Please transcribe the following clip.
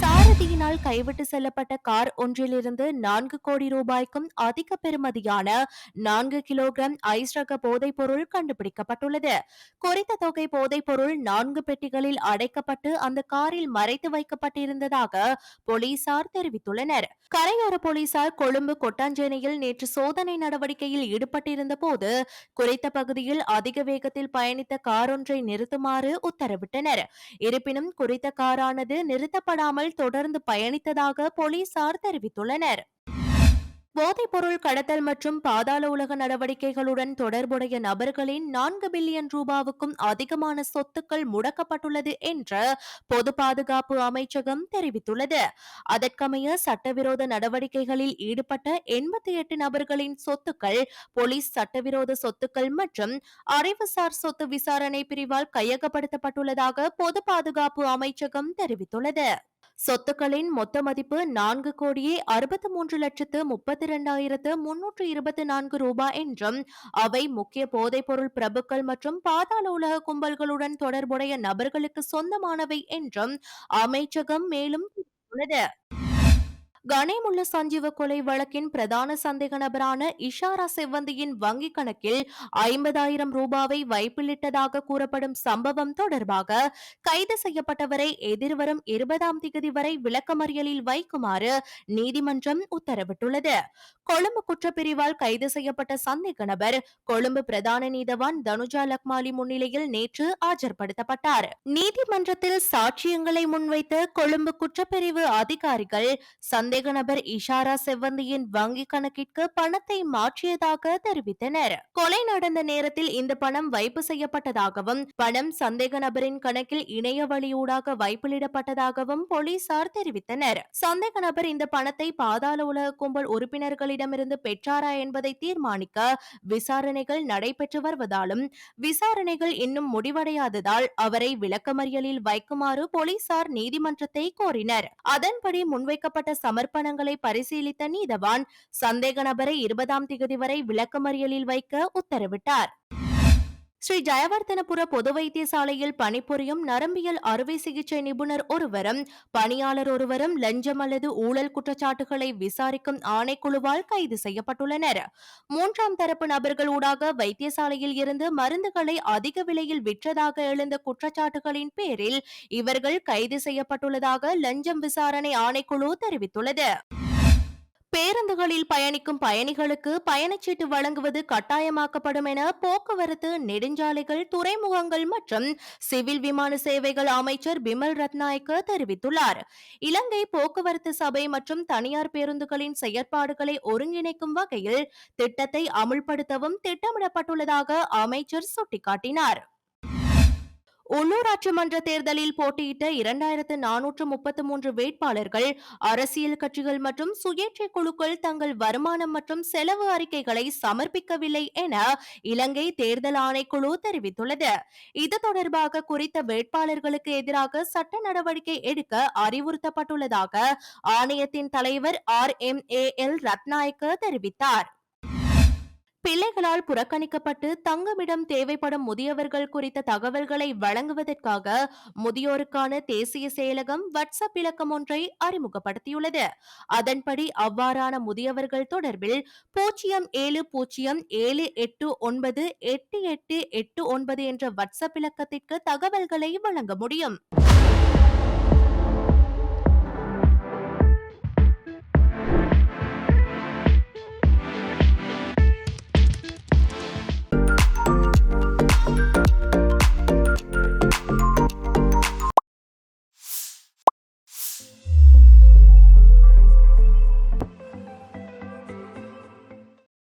சாரதியினால் கைவிட்டு செல்லப்பட்ட கார் ஒன்றிலிருந்து நான்கு கோடி ரூபாய்க்கும் அதிக பெறுமதியான நான்கு கிலோகிராம் ஐஸ் ரக போதைப் பொருள் கண்டுபிடிக்கப்பட்டுள்ளது. குறித்த தொகை போதைப் பொருள் நான்கு பெட்டிகளில் அடைக்கப்பட்டு அந்த காரில் மறைத்து வைக்கப்பட்டிருந்ததாக போலீசார் தெரிவித்துள்ளனர். கரையோர போலீசார் கொழும்பு கொட்டாஞ்சேனையில் நேற்று சோதனை நடவடிக்கையில் ஈடுபட்டிருந்த போது குறித்த பகுதியில் அதிக வேகத்தில் பயணித்த கார் ஒன்றை நிறுத்துமாறு உத்தரவிட்டனர். இருப்பினும் குறித்த காரானது நிறுத்தப்படாமல் தொடர்ந்து பயணித்ததாக போலீசார் தெரிவித்துள்ளனர். போதைப்பொருள் கடத்தல் மற்றும் பாதாள உலக நடவடிக்கைகளுடன் தொடர்புடைய நபர்களின் நான்கு பில்லியன் ரூபாவுக்கும் அதிகமான சொத்துக்கள் முடக்கப்பட்டுள்ளது என்று பொது பாதுகாப்பு அமைச்சகம் தெரிவித்துள்ளது. அதற்கமைய சட்டவிரோத நடவடிக்கைகளில் ஈடுபட்ட எண்பத்தி எட்டு நபர்களின் சொத்துக்கள் போலீஸ் சட்டவிரோத சொத்துக்கள் மற்றும் அறிவுசார் சொத்து விசாரணை பிரிவால் கையகப்படுத்தப்பட்டுள்ளதாக பொது பாதுகாப்பு அமைச்சகம் தெரிவித்துள்ளது. சொத்துக்களின் மொத்த மதிப்பு நான்கு கோடியே அறுபத்தி மூன்று லட்சத்து முப்பத்தி இரண்டாயிரத்து முன்னூற்று இருபத்தி நான்கு ரூபாய் என்றும் அவை முக்கிய போதைப்பொருள் பிரபுக்கள் மற்றும் பாதாள உலக கும்பல்களுடன் தொடர்புடைய நபர்களுக்கு சொந்தமானவை என்றும் அமைச்சகம் மேலும் உள்ளது கனேமுள்ள சஞ்சீவ கொலை வழக்கின் பிரதான சந்தேக நபரான இஷாரா செவ்வந்தியின் வங்கிக் கணக்கில் ஐம்பதாயிரம் ரூபாவை வைப்பிலிட்டதாக கூறப்படும் சம்பவம் தொடர்பாக கைது செய்யப்பட்டவரை எதிர்வரும் இருபதாம் தேதி வரை விளக்கமறியலில் வைக்குமாறு நீதிமன்றம் உத்தரவிட்டுள்ளது. கொழும்பு குற்றப்பிரிவால் கைது செய்யப்பட்ட சந்தேக நபர் கொழும்பு பிரதான நீதவான் தனுஜா லக்மாலி முன்னிலையில் நேற்று ஆஜர்படுத்தப்பட்டார். நீதிமன்றத்தில் சாட்சியங்களை முன்வைத்த கொழும்பு குற்றப்பிரிவு அதிகாரிகள் சந்தேக சந்தேக நபர் இஷாரா செவ்வந்தியின் வங்கி கணக்கிற்கு பணத்தை மாற்றியதாக தெரிவித்தனர். கொலை நடந்த நேரத்தில் இந்த பணம் வைப்பு செய்யப்பட்டதாகவும் பணம் சந்தேக நபரின் கணக்கில் இணைய வழியூடாக வைப்பிலிடப்பட்டதாகவும் போலீசார் தெரிவித்தனர். சந்தேக நபர் இந்த பணத்தை பாதாள உலக கும்பல் உறுப்பினர்களிடமிருந்து பெற்றாரா என்பதை தீர்மானிக்க விசாரணைகள் நடைபெற்று வருவதாலும் விசாரணைகள் இன்னும் முடிவடையாததால் அவரை விளக்கமறியலில் வைக்குமாறு போலீசார் நீதிமன்றத்தை கோரினர். அதன்படி முன்வைக்கப்பட்ட சமர் சமர்ப்பணங்களை பரிசீலித்த நீதவான் சந்தேக நபரை இருபதாம் தேதி வரை விளக்கமறியலில் வைக்க உத்தரவிட்டார். ஸ்ரீ ஜயவர்த்தனபுர பொது வைத்தியசாலையில் பணிபுரியும் நரம்பியல் அறுவை சிகிச்சை நிபுணர் ஒருவரும் பணியாளர் ஒருவரும் லஞ்சம் அல்லது ஊழல் குற்றச்சாட்டுகளை விசாரிக்கும் ஆணைக்குழுவால் கைது செய்யப்பட்டுள்ளனர். மூன்றாம் தரப்பு நபர்கள் ஊடாக வைத்தியசாலையில் இருந்து மருந்துகளை அதிக விலையில் விற்றதாக எழுந்த குற்றச்சாட்டுகளின் பேரில் இவர்கள் கைது செய்யப்பட்டுள்ளதாக லஞ்சம் விசாரணை ஆணைக்குழு தெரிவித்துள்ளது. பேருந்துகளில் பயணிக்கும் பயணிகளுக்கு பயணச்சீட்டு வழங்குவது கட்டாயமாக்கப்படும் என போக்குவரத்து நெடுஞ்சாலைகள் துறைமுகங்கள் மற்றும் சிவில் விமான சேவைகள் அமைச்சர் பிமல் ரத்நாயக்க தெரிவித்துள்ளார். இலங்கை போக்குவரத்து சபை மற்றும் தனியார் பேருந்துகளின் செயற்பாடுகளை ஒருங்கிணைக்கும் வகையில் திட்டத்தை அமுல்படுத்தவும் திட்டமிடப்பட்டுள்ளதாக அமைச்சர் சுட்டிக்காட்டினார். உள்ளூராட்சி மன்ற தேர்தலில் போட்டியிட்ட இரண்டாயிரத்து நானூற்று முப்பத்து மூன்று வேட்பாளர்கள் அரசியல் கட்சிகள் மற்றும் சுயேட்சை குழுக்கள் தங்கள் வருமானம் மற்றும் செலவு அறிக்கைகளை சமர்ப்பிக்கவில்லை என இலங்கை தேர்தல் ஆணைக்குழு தெரிவித்துள்ளது. இது தொடர்பாக குறித்த வேட்பாளர்களுக்கு எதிராக சட்ட நடவடிக்கை எடுக்க அறிவுறுத்தப்பட்டுள்ளதாக ஆணையத்தின் தலைவர் R M A L Ratnayake தெரிவித்தார். பிள்ளைகளால் புறக்கணிக்கப்பட்டு தங்குமிடம் தேவைப்படும் முதியவர்கள் குறித்த தகவல்களை வழங்குவதற்காக முதியோருக்கான தேசிய செயலகம் வாட்ஸ்அப் இலக்கம் ஒன்றை அறிமுகப்படுத்தியுள்ளது. அதன்படி அவ்வாறான முதியவர்கள் தொடர்பில் பூஜ்ஜியம் ஏழு பூஜ்ஜியம் ஏழு எட்டு ஒன்பது எட்டு எட்டு எட்டு ஒன்பது என்ற வாட்ஸ்அப் இலக்கத்திற்கு தகவல்களை வழங்க முடியும்.